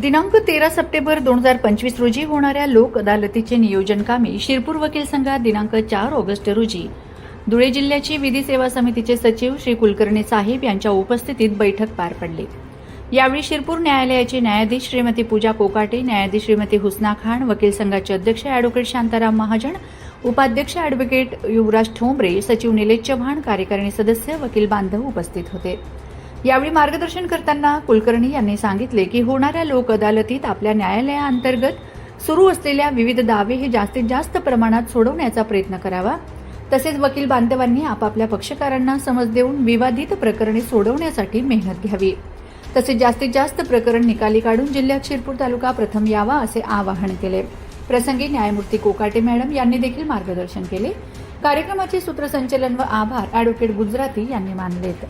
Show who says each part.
Speaker 1: दिनांक तेरा सप्टेंबर दोन हजार पंचवीस रोजी होणाऱ्या लोक अदालतीचे नियोजन कामी शिरपूर वकील संघात दिनांक चार ऑगस्ट रोजी. धुळे जिल्ह्याची विधी सेवा समितीचे सचिव श्री कुलकर्णी साहेब यांच्या उपस्थितीत बैठक पार पडली. यावेळी शिरपूर न्यायालयाचे न्यायाधीश श्रीमती पूजा कोकाटे न्यायाधीश श्रीमती हुसना खान वकील संघाचे अध्यक्ष अॅडव्होकेट शांताराम महाजन उपाध्यक्ष अॅडव्होकेट युवराज ठोंबरे सचिव निलेश चव्हाण कार्यकारिणी सदस्य वकील बांधव उपस्थित होते. यावेळी मार्गदर्शन करताना कुलकर्णी यांनी सांगितले की होणाऱ्या लोक अदालतीत आपल्या न्यायालयाअंतर्गत सुरू असलेल्या विविध दावे हे जास्तीत जास्त प्रमाणात सोडवण्याचा प्रयत्न करावा. तसेच वकील बांधवांनी आपापल्या पक्षकारांना समज देऊन विवादित प्रकरणे सोडवण्यासाठी मेहनत घ्यावी. तसेच जास्तीत जास्त प्रकरण निकाली काढून जिल्ह्यात शिरपूर तालुका प्रथम यावा असे आवाहन केले. प्रसंगी न्यायमूर्ती कोकाटे मॅडम यांनी देखील मार्गदर्शन केले. कार्यक्रमाचे सूत्रसंचलन व आभार अॅडव्होकेट गुजराती यांनी मानलेत